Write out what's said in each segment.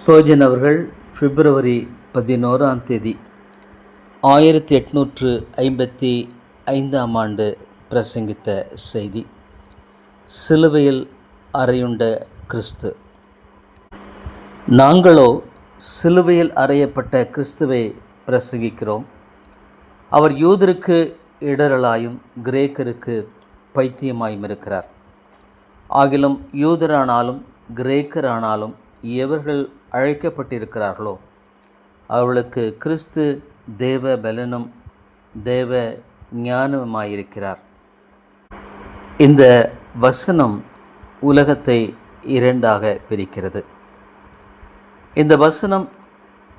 ஸ்போஜன் அவர்கள் பிப்ரவரி பதினோராம் தேதி ஆயிரத்தி எட்நூற்று ஐம்பத்தி ஐந்தாம் ஆண்டு பிரசங்கித்த செய்தி. சிலுவையில் அறையுண்ட கிறிஸ்து. நாங்களோ சிலுவையில் அறையப்பட்ட கிறிஸ்துவை பிரசங்கிக்கிறோம். அவர் யூதருக்கு இடரலாயும் கிரேக்கருக்கு பைத்தியமாயும் இருக்கிறார் ஆகிலும் யூதரானாலும் கிரேக்கரானாலும் எவர்கள் அழைக்கப்பட்டிருக்கிறார்களோ அவர்களுக்கு கிறிஸ்து தேவ பலனும் தேவ ஞானமாயிருக்கிறார் இந்த வசனம் உலகத்தை இரண்டாக பிரிக்கிறது. இந்த வசனம்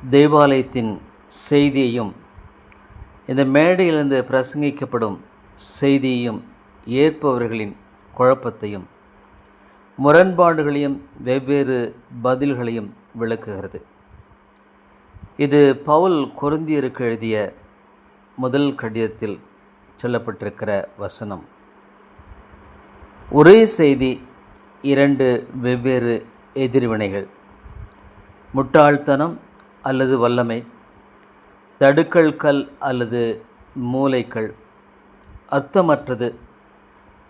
தேவாலயத்தின் செய்தியையும் இந்த மேடையிலிருந்து பிரசங்கிக்கப்படும் செய்தியையும் ஏற்பவர்களின் குழப்பத்தையும் முரண்பாடுகளையும் வெவ்வேறு பதில்களையும் விளக்குகிறது. இது பவுல் கொருந்தியருக்கு எழுதிய முதல் கடிதத்தில் சொல்லப்பட்டிருக்கிற வசனம். ஒரே செய்தி இரண்டு வெவ்வேறு எதிர்வினைகள். முட்டாள்தனம் அல்லது வல்லமை. தடுக்கல் கல் அல்லது மூளைக்கல். அர்த்தமற்றது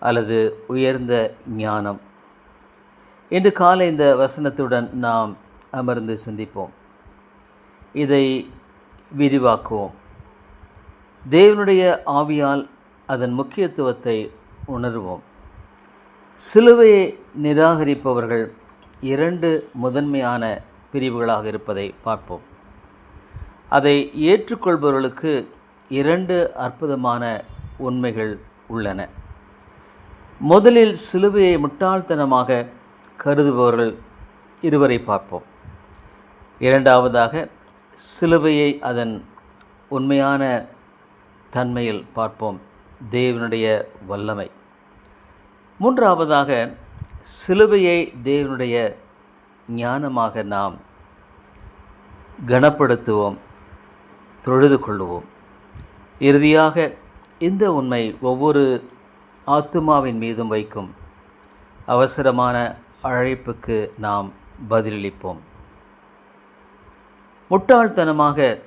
அல்லது உயர்ந்த ஞானம். இன்று காலை இந்த வசனத்துடன் நாம் அமர்ந்து சிந்திப்போம். இதை விரிவாக்குவோம். தேவனுடைய ஆவியால் அதன் முக்கியத்துவத்தை உணர்வோம். சிலுவையை நிராகரிப்பவர்கள் இரண்டு முதன்மையான பிரிவுகளாக இருப்பதை பார்ப்போம். அதை ஏற்றுக்கொள்பவர்களுக்கு இரண்டு அற்புதமான உண்மைகள் உள்ளன. முதலில் சிலுவையை முட்டாள்தனமாக கருதுபவர்கள் இருவரை பார்ப்போம். இரண்டாவதாக சிலுவையை அதன் உண்மையான தன்மையில் பார்ப்போம். தேவனுடைய வல்லமை. மூன்றாவதாக சிலுவையை தேவனுடைய ஞானமாக நாம் கனப்படுத்துவோம் தொழுது கொள்ளுவோம். இறுதியாக இந்த உண்மை ஒவ்வொரு ஆத்துமாவின் மீதும் வைக்கும் அவசரமான அழைப்புக்கு நாம் பதிலளிப்போம். முட்டாள்தனமாக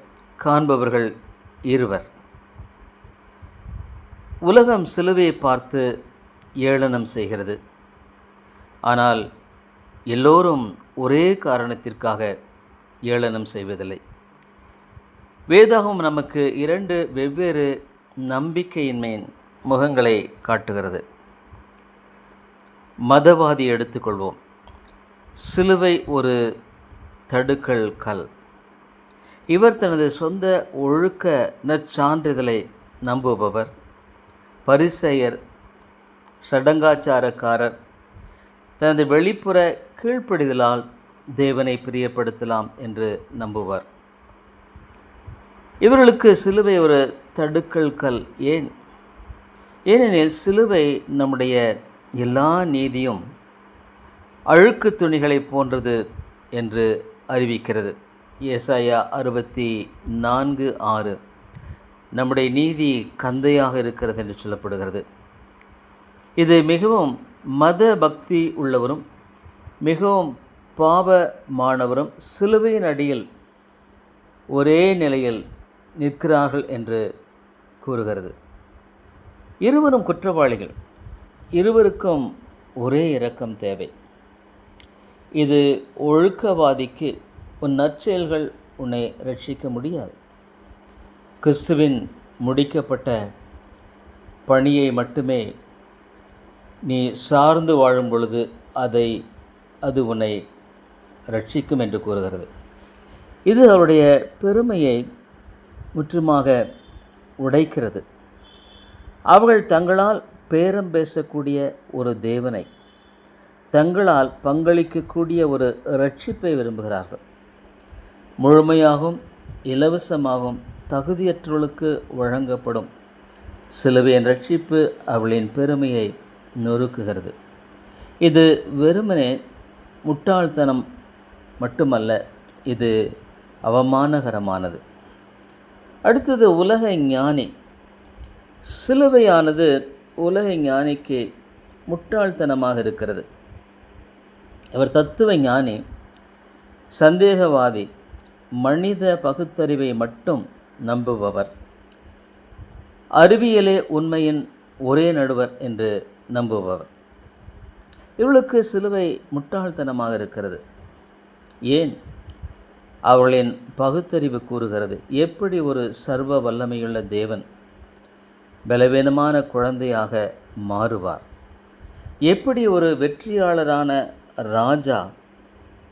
காண்பவர்கள் இருவர். உலகம் சிலுவையை பார்த்து ஏளனம் செய்கிறது. ஆனால் எல்லோரும் ஒரே காரணத்திற்காக ஏளனம் செய்வதில்லை. வேதாகம் நமக்கு இரண்டு வெவ்வேறு நம்பிக்கையின்மையின் முகங்களை காட்டுகிறது. மதவாதி எடுத்துக்கொள்வோம். சிலுவை ஒரு தடுக்கல் கல். இவர் தனது சொந்த ஒழுக்க நற்சான்றிதழை நம்புபவர் பரிசெயர் சடங்காச்சாரக்காரர் தனது வெளிப்புற கீழ்ப்படிதலால் தேவனை பிரியப்படுத்தலாம் என்று நம்புவார். இவர்களுக்கு சிலுவை ஒரு தடுக்கல் கல் ஏன்? ஏனெனில் சிலுவை நம்முடைய எல்லா நீதியும் அழுக்கு துணிகளை போன்றது என்று அறிவிக்கிறது. ஏசாயா அறுபத்தி நான்கு ஆறு. நம்முடைய நீதி கந்தையாக இருக்கிறது என்று சொல்லப்படுகிறது. இது மிகவும் மத பக்தி உள்ளவரும் மிகவும் பாவமானவரும் சிலுவையின் அடியில் ஒரே நிலையில் நிற்கிறார்கள் என்று கூறுகிறது. இருவரும் குற்றவாளிகள். இருவருக்கும் ஒரே இரக்கம் தேவை. இது ஒழுக்கவாதிக்கு உன் நற்செயல்கள் உன்னை ரட்சிக்க முடியாது. கிறிஸ்துவின் முடிக்கப்பட்ட பணியை மட்டுமே நீ சார்ந்து வாழும் பொழுது அதை அது உன்னை ரட்சிக்கும் என்று கூறுகிறது. இது அவருடைய பெருமையை முற்றுமாக உடைக்கிறது. அவர்கள் தங்களால் பேரம் பேசக்கூடிய ஒரு தேவனை தங்களால் பங்களிக்கக்கூடிய ஒரு ரட்சிப்பை விரும்புகிறார்கள். முழுமையாகவும் இலவசமாகவும் தகுதியற்றவர்களுக்கு வழங்கப்படும். சிலுவையின் ரட்சிப்பு அவளின் பெருமையை நொறுக்குகிறது. இது வெறுமனே முட்டாள்தனம் மட்டுமல்ல இது அவமானகரமானது. அடுத்தது உலக ஞானி. சிலுவையானது உலக ஞானிக்கு முட்டாள்தனமாக இருக்கிறது. அவர் தத்துவ ஞானி சந்தேகவாதி மனித பகுத்தறிவை மட்டும் நம்புபவர். அறிவியலே உண்மையின் ஒரே நடுவர் என்று நம்புபவர். இவளுக்கு சிலுவை முட்டாள்தனமாக இருக்கிறது. ஏன்? அவர்களின் பகுத்தறிவு கூறுகிறது எப்படி ஒரு சர்வ வல்லமையுள்ள தேவன் பலவீனமான குழந்தையாக மாறுவார். எப்படி ஒரு வெற்றியாளரான ராஜா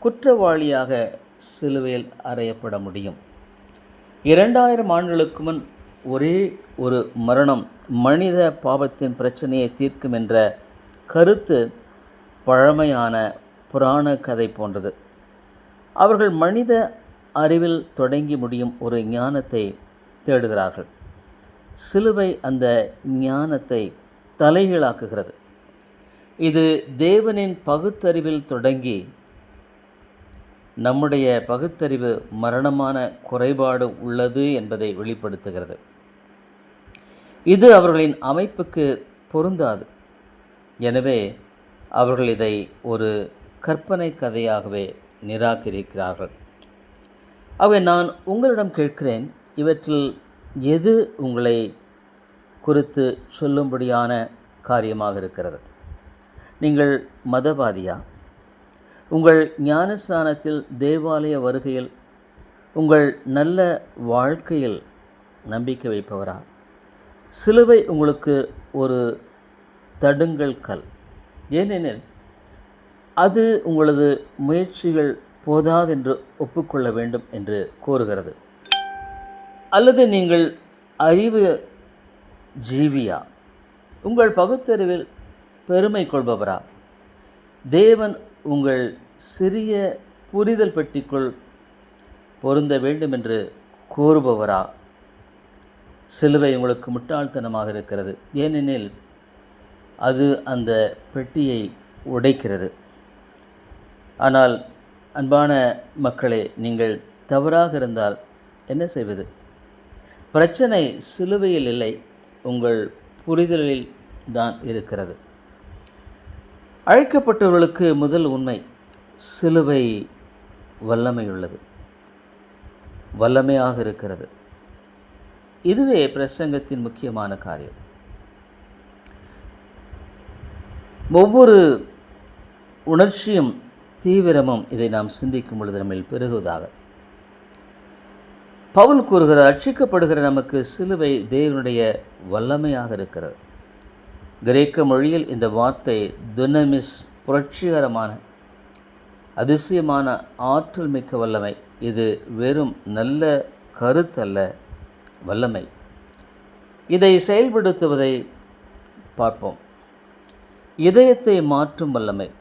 குற்றவாளியாக சிலுவையில் அறையப்பட முடியும்? இரண்டாயிரம் ஆண்டுகளுக்கு முன் ஒரே ஒரு மரணம் மனித பாவத்தின் பிரச்சனையை தீர்க்கும் என்ற கருத்து பழமையான புராண கதை போன்றது. அவர்கள் மனித அறிவில் தொடங்கி முடியும் ஒரு ஞானத்தை தேடுகிறார்கள். சிலுவை அந்த ஞானத்தை தலைகீழாக்குகிறது. இது தேவனின் பகுத்தறிவில் தொடங்கி நம்முடைய பகுத்தறிவு மரணமான குறைபாடு உள்ளது என்பதை வெளிப்படுத்துகிறது. இது அவர்களின் அமைப்புக்கு பொருந்தாது. எனவே அவர்கள் இதை ஒரு கற்பனை கதையாகவே நிராகரிக்கிறார்கள். அவை நான் உங்களிடம் கேட்கிறேன் இவற்றில் எது உங்களை குறித்து சொல்லும்படியான காரியமாக இருக்கிறது? நீங்கள் மதவாதியா? உங்கள் ஞானஸ்தானத்தில் தேவாலய வருகையில் உங்கள் நல்ல வாழ்க்கையில் நம்பிக்கை வைப்பவரா? சிலுவை உங்களுக்கு ஒரு தடுங்கல் கல். ஏனெனில் அது உங்களது முயற்சிகள் போதாதென்று ஒப்புக்கொள்ள வேண்டும் என்று கோருகிறது. அல்லது நீங்கள் அறிவு ஜீவியா? உங்கள் பகுத்தறிவில் பெருமை கொள்பவரா? தேவன் உங்கள் சிறிய புரிதல் பெட்டிக்குள் பொருந்த வேண்டும் என்று கூறுபவரா? சிலுவை உங்களுக்கு முட்டாள்தனமாக இருக்கிறது. ஏனெனில் அது அந்த பெட்டியை உடைக்கிறது. ஆனால் அன்பான மக்களே நீங்கள் தவறாக இருந்தால் என்ன செய்வது? பிரச்சனை சிலுவையில் இல்லை உங்கள் புரிதலில் தான் இருக்கிறது. அழைக்கப்பட்டவர்களுக்கு முதல் உண்மை சிலுவை வல்லமையுள்ளது. வல்லமையாக இருக்கிறது. இதுவே பிரசங்கத்தின் முக்கியமான காரியம். ஒவ்வொரு உணர்ச்சியும் தீவிரமும் இதை நாம் சிந்திக்கும் பொழுது நம்மில் பெருகுவதாக பவுல் கூறுகிற ரட்சிக்கப்படுகிற நமக்கு சிலுவை தேவனுடைய வல்லமையாக இருக்கிறது. கிரேக்க மொழியில் இந்த வார்த்தை துனமிஸ் புரட்சிகரமான அதிசயமான ஆற்றல் மிக்க வல்லமை. இது வெறும் நல்ல கருத்தல்ல வல்லமை. இதை செயல்படுத்துவதை பார்ப்போம். இதயத்தை மாற்றும் வல்லமை.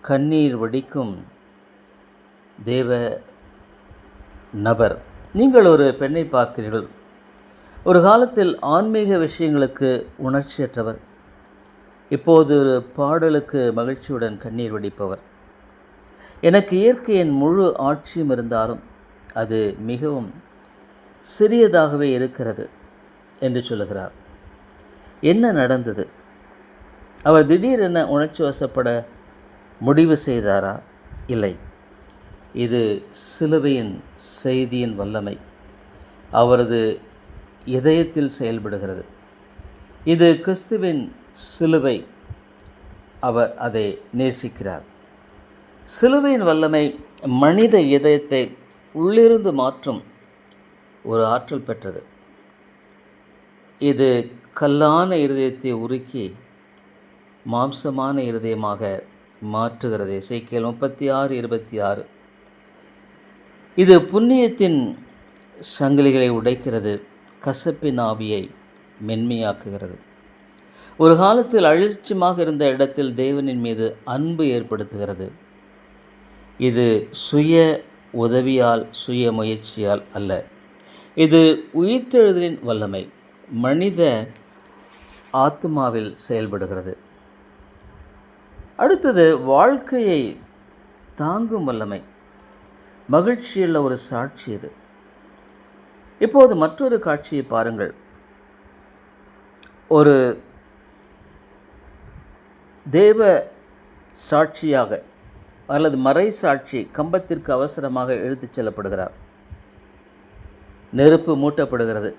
கண்ணீர் வடிக்கும் தேவ நபர். நீங்கள் ஒரு பெண்ணை பார்க்கிறீர்கள். ஒரு காலத்தில் ஆன்மீக விஷயங்களுக்கு உணர்ச்சியற்றவர். இப்போது ஒரு பாடலுக்கு மகிழ்ச்சியுடன் கண்ணீர் வடிப்பவர். எனக்கு இயற்கையின் முழு ஆட்சியும் இருந்தாலும் அது மிகவும் சிறியதாகவே இருக்கிறது என்று சொல்லுகிறார். என்ன நடந்தது? அவர் திடீரென உணர்ச்சி வசப்பட முடிவு செய்தாரா? இல்லை. இது சிலுவையின் செய்தியின் வல்லமை. அவரது இதயத்தில் செயல்படுகிறது. இது கிறிஸ்துவின் சிலுவை. அவர் அதை நேசிக்கிறார். சிலுவையின் வல்லமை மனித இதயத்தை உள்ளிருந்து மாற்றும் ஒரு ஆற்றல் பெற்றது. இது கல்லான இருதயத்தை உருக்கி மாம்சமான இருதயமாக மாற்றுகிறது. இசைக்கியல் முப்பத்தி ஆறு இருபத்தி ஆறு. இது புண்ணியத்தின் சங்கிலிகளை உடைக்கிறது கசப்பின் ஆவியை மென்மையாக்குகிறது. ஒரு காலத்தில் அழிச்சமாக இருந்த இடத்தில் தேவனின் மீது அன்பு ஏற்படுத்துகிறது. இது சுய உதவியால் சுய முயற்சியால் அல்ல. இது உயிர்த்தெழுதலின் வல்லமை. மனித ஆத்மாவில் செயல்படுகிறது. அடுத்தது வாழ்க்கையை தாங்கும் வல்லமை. மகிழ்ச்சியுள்ள ஒரு சாட்சி இது. இப்போது மற்றொரு காட்சியை பாருங்கள். ஒரு தேவ சாட்சியாக அல்லது மறை சாட்சி கம்பத்திற்கு அவசரமாக எழுத்துச் செல்லப்படுகிறார். நெருப்பு மூட்டப்படுகிறது.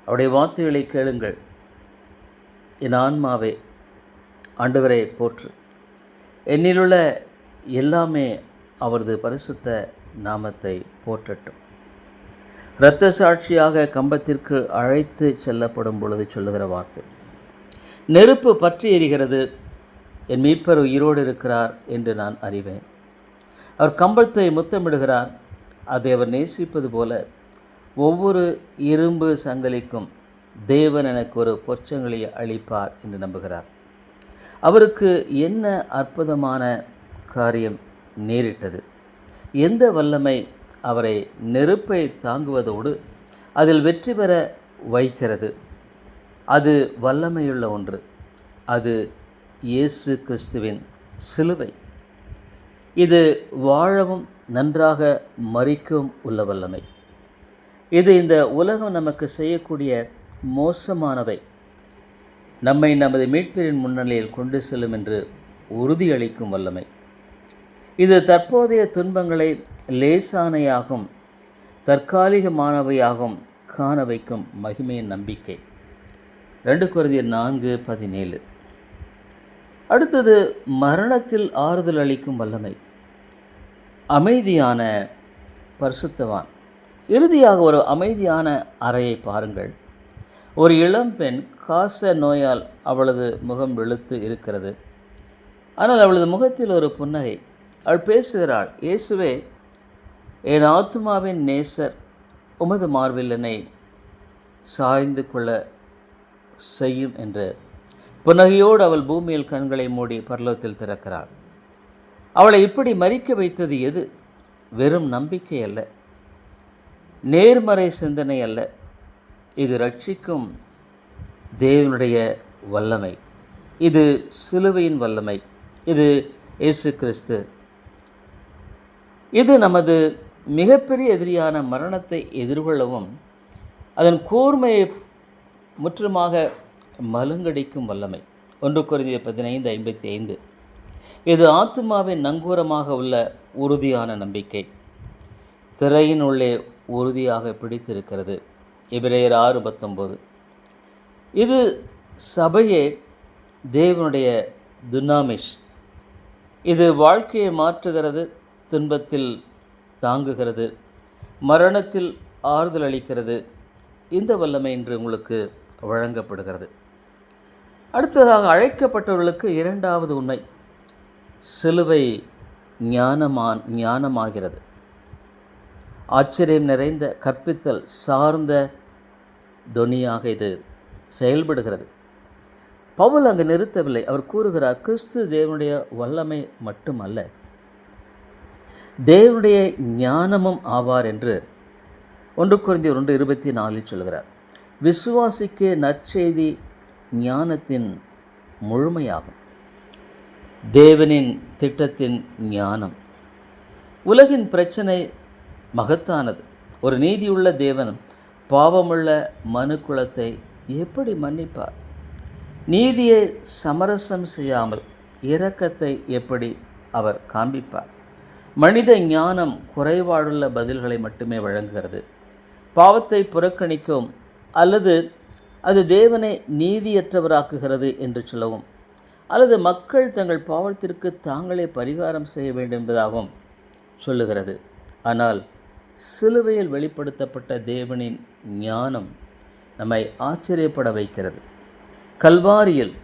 அவருடைய வார்த்தைகளை கேளுங்கள். என் ஆன்மாவே ஆண்டவரை போற்று. என்னிலுள்ள எல்லாமே அவரது பரிசுத்த நாமத்தை போற்றட்டும். இரத்த சாட்சியாக கம்பத்திற்கு அழைத்து செல்லப்படும் பொழுது சொல்லுகிற வார்த்தை நெருப்பு பற்றி எரிகிறது. என் மீட்பர் உயிரோடு இருக்கிறார் என்று நான் அறிவேன். அவர் கம்பத்தை முத்தமிடுகிறார். அதை அவர் நேசிப்பது போல ஒவ்வொரு இரும்பு சங்கலிக்கும் தேவன் எனக்கு ஒரு பொற்சங்களை அளிப்பார் என்று நம்புகிறார். அவருக்கு என்ன அற்புதமான காரியம் நேரிட்டது. எந்த வல்லமை அவரை நெருப்பை தாங்குவதோடு அதில் வெற்றி பெற வைக்கிறது? அது வல்லமையுள்ள ஒன்று. அது இயேசு கிறிஸ்துவின் சிலுவை. இது வாழவும் நன்றாக மறிக்கவும் உள்ள வல்லமை. இது இந்த உலகம் நமக்கு செய்யக்கூடிய மோசமானவை. நம்மை நமது மீட்பிரின் முன்னிலையில் கொண்டு செல்லும் என்று உறுதியளிக்கும் வல்லமை. இது தற்போதைய துன்பங்களை லேசானையாகும் தற்காலிகமானவையாகும் காண வைக்கும் மகிமையின் நம்பிக்கை. ரெண்டு குருதியர் நான்கு பதினேழு. அடுத்தது மரணத்தில் ஆறுதல் அளிக்கும் வல்லமை. அமைதியான பரிசுத்தவான். இறுதியாக ஒரு அமைதியான அறையை பாருங்கள். ஒரு இளம் பெண் காச நோயால் அவளது முகம் வெளுத்து இருக்கிறது. ஆனால் அவளது முகத்தில் ஒரு புன்னகை. அவள் பேசுகிறாள் இயேசுவே என் ஆத்மாவின் நேசர் உமது மார்வில்லனை சாய்ந்து கொள்ள செய்யும் என்று புன்னகையோடு அவள் பூமியில் கண்களை மூடி பரலோகத்தில் திறக்கிறாள். அவளை இப்படி மறிக்க வைத்தது எது? வெறும் நம்பிக்கை அல்ல. நேர்மறை சிந்தனை அல்ல. இது ரட்சிக்கும் தேவனுடைய வல்லமை. இது சிலுவையின் வல்லமை. இது இயேசு கிறிஸ்து இது நமது மிகப்பெரிய எதிரியான மரணத்தை எதிர்கொள்ளவும் அதன் கூர்மையை முற்றுமாக மலுங்கடிக்கும் வல்லமை. ஒன்று குறைந்த பதினைந்து ஐம்பத்தி ஐந்து இது ஆத்மாவின் நங்கூரமாக உள்ள உறுதியான நம்பிக்கை. திரையின் உள்ளே உறுதியாக பிடித்திருக்கிறது. இபிரேயர் ஆறு பத்தொம்போது. இது சபையே தேவனுடைய துனாமிஷ். இது வாழ்க்கையை மாற்றுகிறது. துன்பத்தில் தாங்குகிறது மரணத்தில் ஆறுதல் அளிக்கிறது. இந்த வல்லமை இன்று உங்களுக்கு வழங்கப்படுகிறது. அடுத்ததாக அழைக்கப்பட்டவர்களுக்கு இரண்டாவது உண்மை சிலுவை ஞானமான் ஞானமாகிறது. ஆச்சரியம் நிறைந்த கற்பித்தல் சார்ந்த தொனியாக இது செயல்படுகிறது. பவுல் அங்கு நிறுத்தவில்லை. அவர் கூறுகிறார் கிறிஸ்து தேவனுடைய வல்லமை மட்டுமல்ல. தேவனுடைய ஞானமும் ஆவார் என்று ஒன்று குறைந்த ஒன்று இருபத்தி நாலில் சொல்கிறார் விசுவாசிக்கு நற்செய்தி ஞானத்தின் முழுமையாகும். தேவனின் திட்டத்தின் ஞானம். உலகின் பிரச்சனை மகத்தானது. ஒரு நீதியுள்ள தேவன் பாவமுள்ள மனு குலத்தை எப்படி மன்னிப்பார்? நீதியை சமரசம் செய்யாமல் இரக்கத்தை எப்படி அவர் காண்பிப்பார்? மனித ஞானம் குறைபாடுள்ள பதில்களை மட்டுமே வழங்குகிறது. பாவத்தை புறக்கணிக்கும் அல்லது அது தேவனை நீதியற்றவராக்குகிறது என்று சொல்லவும் அல்லது மக்கள் தங்கள் பாவத்திற்கு தாங்களே பரிகாரம் செய்ய வேண்டும் என்பதாகவும் சொல்லுகிறது. ஆனால் சிலுவையில் வெளிப்படுத்தப்பட்ட தேவனின் ஞானம் நம்மை ஆச்சரியப்பட வைக்கிறது. கல்வாரியில்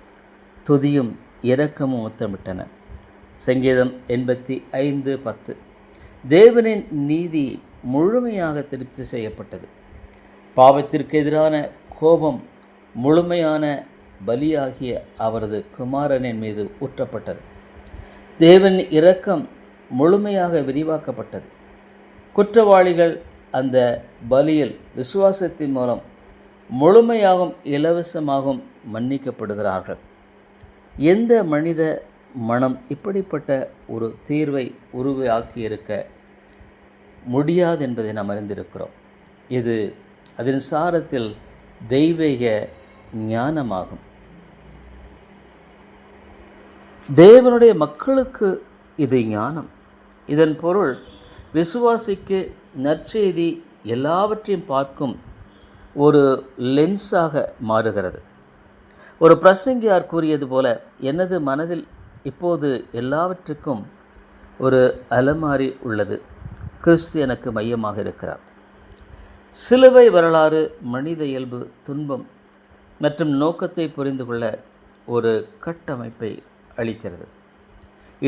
துதியும் இரக்கமும் முத்தமிட்டன சங்கீதம் எண்பத்தி ஐந்து பத்து. தேவனின் நீதி முழுமையாக திருப்தி செய்யப்பட்டது. பாவத்திற்கு எதிரான கோபம் முழுமையான பலியாகிய அவரது குமாரனின் மீது ஊற்றப்பட்டது. தேவன் இரக்கம் முழுமையாக விரிவாக்கப்பட்டது. குற்றவாளிகள் அந்த பலியில் விசுவாசத்தின் மூலம் முழுமையாகவும் இலவசமாகவும் மன்னிக்கப்படுகிறார்கள். எந்த மனித மனம் இப்படிப்பட்ட ஒரு தீர்வை உருவாக்கியிருக்க முடியாது என்பதை நாம் அறிந்திருக்கிறோம். இது அதன் சாரத்தில் தெய்வீக ஞானமாகும். தேவனுடைய மக்களுக்கு இது ஞானம். இதன் பொருள் விசுவாசிக்கு நற்செய்தி எல்லாவற்றையும் பார்க்கும் ஒரு லென்ஸாக மாறுகிறது. ஒரு பிரசங்கியார் கூறியது போல எனது மனதில் இப்போது எல்லாவற்றுக்கும் ஒரு அலமாரி உள்ளது. கிறிஸ்து எனக்கு மையமாக இருக்கிறார். சிலுவை வரலாறு மனித இயல்பு துன்பம் மற்றும் நோக்கத்தை புரிந்து கொள்ள ஒரு கட்டமைப்பை அளிக்கிறது.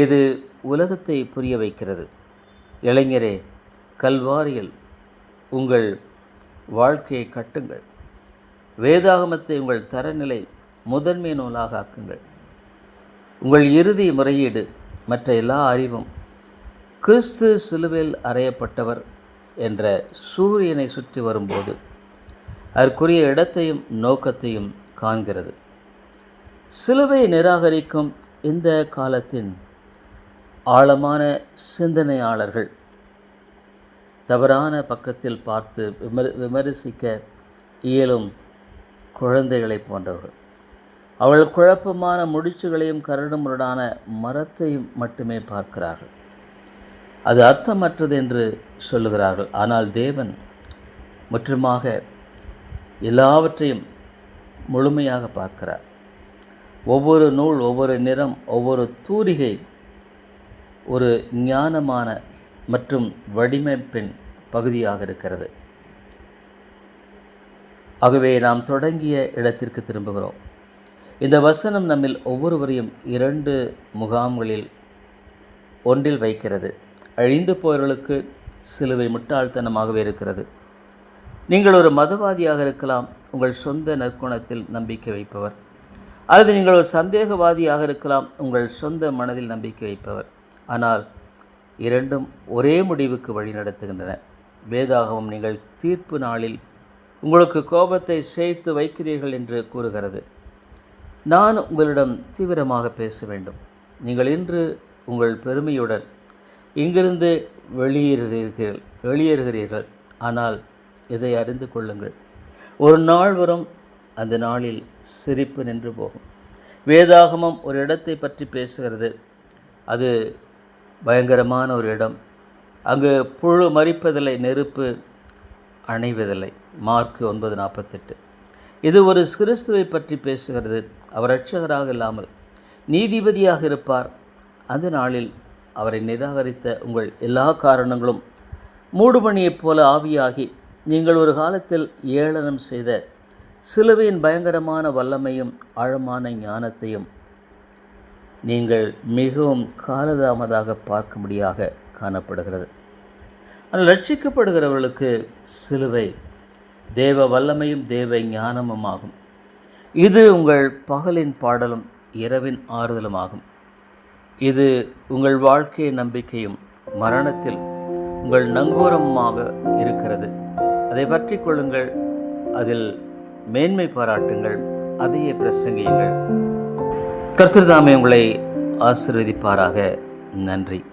இது உலகத்தை புரிய வைக்கிறது. இளைஞரே கல்வாரியில் உங்கள் வாழ்க்கையை கட்டுங்கள். வேதாகமத்தை உங்கள் தரநிலை முதன்மை நூலாக ஆக்குங்கள். உங்கள் இறுதி முறையீடு மற்ற எல்லா அறிவும். கிறிஸ்து சிலுவையில் அறையப்பட்டவர் என்ற சூரியனை சுற்றி வரும்போது அதற்குரிய இடத்தையும் நோக்கத்தையும் காண்கிறது. சிலுவை நிராகரிக்கும் இந்த காலத்தின் ஆழமான சிந்தனையாளர்கள் தவறான பக்கத்தில் பார்த்து விமர் விமர்சிக்க இயலும் குழந்தைகளைப் போன்றவர்கள். அவள் குழப்பமான முடிச்சுகளையும் கரடுமுரடான மரத்தையும் மட்டுமே பார்க்கிறார்கள். அது அர்த்தமற்றது என்று சொல்லுகிறார்கள். ஆனால் தேவன் முற்றுமாக எல்லாவற்றையும் முழுமையாக பார்க்கிறார். ஒவ்வொரு நூல் ஒவ்வொரு நிறம் ஒவ்வொரு தூரிகை ஒரு ஞானமான மற்றும் வடிவமைப்பின் பகுதியாக இருக்கிறது. ஆகவே நாம் தொடங்கிய இடத்திற்கு திரும்புகிறோம். இந்த வசனம் நம்மில் ஒவ்வொருவரையும் இரண்டு முகாம்களில் ஒன்றில் வைக்கிறது. அழிந்து போயவர்களுக்கு சிலுவை முட்டாள்தனமாகவே இருக்கிறது. நீங்கள் ஒரு மதவாதியாக இருக்கலாம் உங்கள் சொந்த நற்குணத்தில் நம்பிக்கை வைப்பவர். அல்லது நீங்கள் ஒரு சந்தேகவாதியாக இருக்கலாம் உங்கள் சொந்த மனதில் நம்பிக்கை வைப்பவர். ஆனால் இரண்டும் ஒரே முடிவுக்கு வழிநடத்துகின்றன வேதாகவும் நீங்கள் தீர்ப்பு நாளில் உங்களுக்கு கோபத்தை சேர்த்து வைக்கிறீர்கள் என்று கூறுகிறது. நான் உங்களிடம் தீவிரமாக பேச வேண்டும். நீங்கள் இன்று உங்கள் பெருமையுடன் இங்கிருந்து வெளியேறுகிறீர்கள் வெளியேறுகிறீர்கள். ஆனால் இதை அறிந்து கொள்ளுங்கள். ஒரு நாள் வரும் அந்த நாளில் சிரிப்பு நின்று போகும். வேதாகமம் ஒரு இடத்தை பற்றி பேசுகிறது. அது பயங்கரமான ஒரு இடம். அங்கு புழு மறிப்பதில்லை நெருப்பு அணைவதில்லை. மார்க் ஒன்பது நாற்பத்தெட்டு. இது ஒரு கிறிஸ்துவை பற்றி பேசுகிறது. அவர் ரட்சகராக இல்லாமல் நீதிபதியாக இருப்பார். அந்த நாளில் அவரை நிராகரித்த உங்கள் எல்லா காரணங்களும் மூடுபணியைப் போல ஆவியாகி நீங்கள் ஒரு காலத்தில் ஏளனம் செய்த சிலுவையின் பயங்கரமான வல்லமையும் ஆழமான ஞானத்தையும் நீங்கள் மிகவும் காலதாமதாக பார்க்கும்படியாக காணப்படுகிறது. ஆனால் ரட்சிக்கப்படுகிறவர்களுக்கு சிலுவை தேவ வல்லமையும் தேவ ஞானமும் ஆகும் இது உங்கள் பகலின் பாடலும் இரவின் ஆறுதலும் ஆகும் இது உங்கள் வாழ்க்கை நம்பிக்கையும் மரணத்தில் உங்கள் நங்கூரமாக இருக்கிறது. அதை பற்றி கொள்ளுங்கள். அதில் மேன்மை பாராட்டுங்கள். அதையே பிரசங்கியுங்கள். கர்த்தர்தாமே உங்களை ஆசீர்வதிப்பாராக. நன்றி.